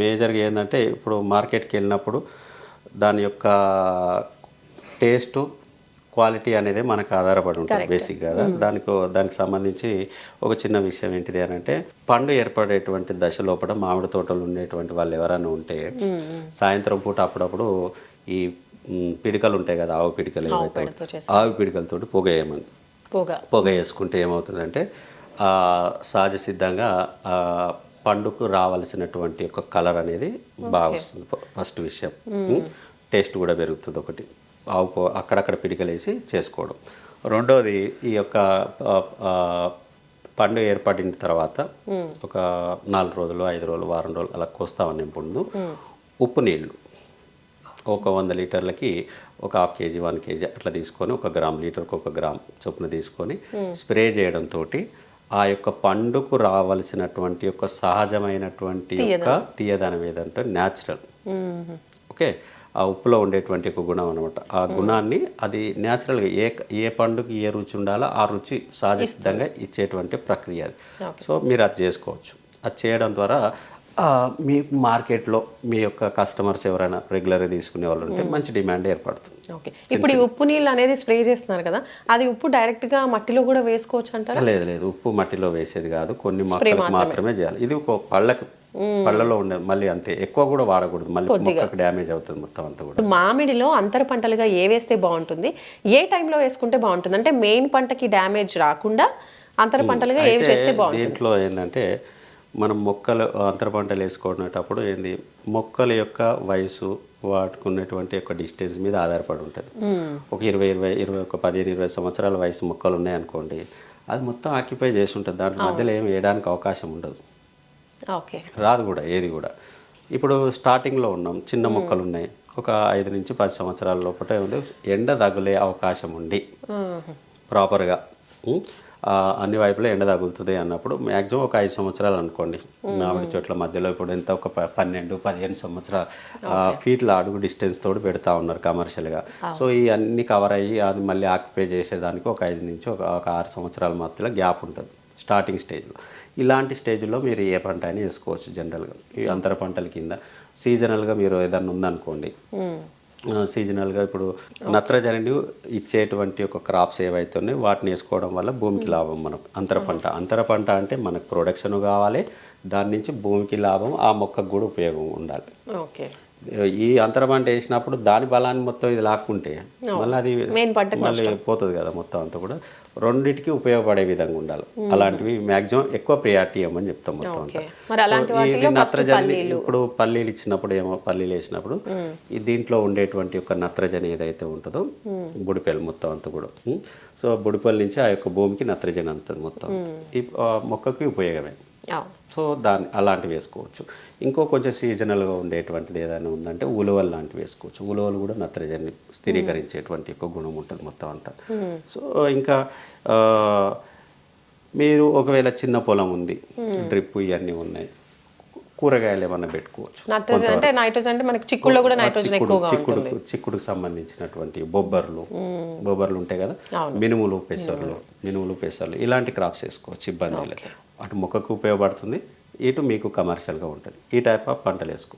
మేజర్గా ఏంటంటే ఇప్పుడు మార్కెట్కి వెళ్ళినప్పుడు దాని యొక్క టేస్ట్ క్వాలిటీ అనేది మనకు ఆధారపడి ఉంటుంది బేసిక్గా దానికి దానికి సంబంధించి ఒక చిన్న విషయం ఏంటిది అని అంటే పండు ఏర్పడేటువంటి దశ లోపల మామిడి తోటలు ఉండేటువంటి వాళ్ళు ఎవరైనా ఉంటే సాయంత్రం పూట అప్పుడప్పుడు ఈ పిడికలు ఉంటాయి కదా ఆవు పిడికలు పేడతో ఆవు పిడికలతోటి పొగ వేయమని. పొగ. పొగ వేసుకుంటే ఏమవుతుందంటే ఆ, సహజ సిద్ధంగా పండుకు రావాల్సినటువంటి ఒక కలర్ అనేది బాగా వస్తుంది ఫస్ట్ విషయం. టేస్ట్ కూడా పెరుగుతుంది ఒకటి. ఆవు అక్కడక్కడ పిడికలేసి చేసుకోవడం. రెండోది ఈ యొక్క పండు ఏర్పడిన తర్వాత ఒక నాలుగు రోజులు ఐదు రోజులు వారం రోజులు అలా కోస్తామని ముందు ఉప్పు నీళ్ళు. ఒక వంద లీటర్లకి ఒక హాఫ్ కేజీ వన్ కేజీ అట్లా తీసుకొని ఒక గ్రామ్ లీటర్కి ఒక గ్రామ్ చొప్పున తీసుకొని స్ప్రే చేయడంతో ఆ యొక్క పండుకు రావాల్సినటువంటి యొక్క సహజమైనటువంటి యొక్క తీయదనం. ఏదంటే న్యాచురల్. ఓకే? ఆ ఉప్పులో ఉండేటువంటి ఒక గుణం అనమాట ఆ గుణాన్ని అది న్యాచురల్గా ఏ ఏ పండుగ ఏ రుచి ఉండాలో ఆ రుచి సహజసిద్ధంగా ఇచ్చేటువంటి ప్రక్రియ అది. సో మీరు అది చేసుకోవచ్చు. అది చేయడం ద్వారా మీ మార్కెట్లో మీ యొక్క కస్టమర్స్ ఎవరైనా రెగ్యులర్గా తీసుకునే వాళ్ళు ఉంటే మంచి డిమాండ్ ఏర్పడుతుంది. ఓకే. ఇప్పుడు ఈ ఉప్పు నీళ్ళు అనేది స్ప్రే చేస్తున్నారు కదా అది ఉప్పు డైరెక్ట్గా మట్టిలో కూడా వేసుకోవచ్చు అంటారా? లేదు లేదు. ఉప్పు మట్టిలో వేసేది కాదు. కొన్ని మొక్కలకు మాత్రమే. చేయాలి. ఇది ఒక పళ్ళకు పళ్ళలో ఉండే మళ్ళీ అంతే. ఎక్కువ కూడా వాడకూడదు. మళ్ళీ మొక్కకు డ్యామేజ్ అవుతుంది మొత్తం అంతా కూడా. మామిడిలో అంతర పంటలుగా ఏ వేస్తే బాగుంటుంది? ఏ టైంలో వేసుకుంటే బాగుంటుంది? అంటే మెయిన్ పంటకి డ్యామేజ్ రాకుండా అంతర పంటలుగా ఏవి చేస్తే బాగుంటుంది? దీంట్లో ఏంటంటే మనం మొక్కలు అంతర పంటలు వేసుకునేటప్పుడు ఏంది? మొక్కల యొక్క వయసు వాటికున్నటువంటి యొక్క డిస్టెన్స్ మీద ఆధారపడి ఉంటుంది. ఒక ఇరవై ఇరవై ఇరవై ఒక పదిహేను ఇరవై సంవత్సరాల వయసు మొక్కలు ఉన్నాయనుకోండి అది మొత్తం ఆక్యుపై చేసి ఉంటుంది. దాంట్లో మధ్యలో ఏమి వేయడానికి అవకాశం ఉండదు. ఓకే. రాదు కూడా ఏది కూడా. ఇప్పుడు స్టార్టింగ్లో ఉన్నాం చిన్న మొక్కలు ఉన్నాయి ఒక ఐదు నుంచి పది సంవత్సరాల లోపల ఉంది ఎండ తగులే అవకాశం ఉండి ప్రాపర్గా అన్ని వైపులా ఎండ తగులుతుంది అన్నప్పుడు మ్యాక్సిమం ఒక ఐదు సంవత్సరాలు అనుకోండి. మామిడి చెట్ల మధ్యలో ఇప్పుడు ఎంత ఒక పన్నెండు పదిహేను సంవత్సరాల ఫీట్ల అడుగు డిస్టెన్స్ తోటి పెడతా ఉన్నారు కమర్షియల్గా. సో ఈ అన్ని కవర్ అయ్యి అది మళ్ళీ ఆక్యుపై చేసేదానికి ఒక ఐదు నుంచి ఒక ఆరు సంవత్సరాల మధ్యలో గ్యాప్ ఉంటుంది స్టార్టింగ్ స్టేజ్లో. ఇలాంటి స్టేజ్లో మీరు ఏ పంట అయినా వేసుకోవచ్చు జనరల్గా. ఈ అంతర పంటల కింద. సీజనల్గా మీరు ఏదన్నా ఉందనుకోండి. సీజనల్గా ఇప్పుడు నత్రజనిని ఇచ్చేటువంటి ఒక క్రాప్స్ ఏవైతే ఉన్నాయో వాటిని వేసుకోవడం వల్ల భూమికి లాభం మనకు అంతర పంట. అంతర పంట అంటే మనకు ప్రొడక్షన్ కావాలి దాని నుంచి భూమికి లాభం ఆ మొక్కకు కూడా ఉపయోగం ఉండాలి. ఓకే. ఈ అంతర వేసినప్పుడు దాని బలాన్ని మొత్తం ఇది లాక్కుంటే మళ్ళీ అది మళ్ళీ పోతుంది కదా మొత్తం అంతా కూడా. రెండింటికి ఉపయోగపడే విధంగా ఉండాలి. అలాంటివి మాక్సిమం ఎక్కువ ప్రియారిటీ ఇవ్వమని చెప్తాం మొత్తం అంతా. ఇది నత్రజని ఇప్పుడు పల్లీలు ఇచ్చినప్పుడు ఏమో పల్లీలు వేసినప్పుడు ఈ దీంట్లో ఉండేటువంటి ఒక నత్రజని ఏదైతే ఉంటుందో బుడిపెలు మొత్తం అంతా కూడా. సో బుడిపెల నుంచి ఆ యొక్క భూమికి నత్రజని అంతది మొత్తం. ఈ మొక్కకి ఉపయోగమే. సో దాన్ని అలాంటివి వేసుకోవచ్చు. ఇంకో కొంచెం సీజనల్గా ఉండేటువంటిది ఏదైనా ఉందంటే ఉలవలు లాంటివి వేసుకోవచ్చు. ఉలవలు కూడా నత్రజని స్థిరీకరించేటువంటి ఒక గుణం ఉంటుంది మొత్తం అంతా. సో ఇంకా మీరు ఒకవేళ చిన్న పొలం ఉంది డ్రిప్ ఇవన్నీ ఉన్నాయి. కూరగాయలు ఏమన్నా పెట్టుకోవచ్చు. నైట్రోజన్ అంటే నైట్రోజన్ అంటే మనకి చిక్కుల్లో కూడా నైట్రోజన్ ఎక్కువగా చిక్కుడు చిక్కుడుకు సంబంధించినటువంటి బొబ్బర్లు. బొబ్బర్లు ఉంటాయి కదా? మినుములు పెసర్లు మినుములు పెసర్లు ఇలాంటి క్రాప్స్ వేసుకోవచ్చు ఇబ్బంది లేదు. అటు మొక్కకు ఉపయోగపడుతుంది ఇటు మీకు కమర్షియల్గా ఉంటుంది. ఈ టైప్ ఆఫ్ పంటలు వేసుకోవచ్చు.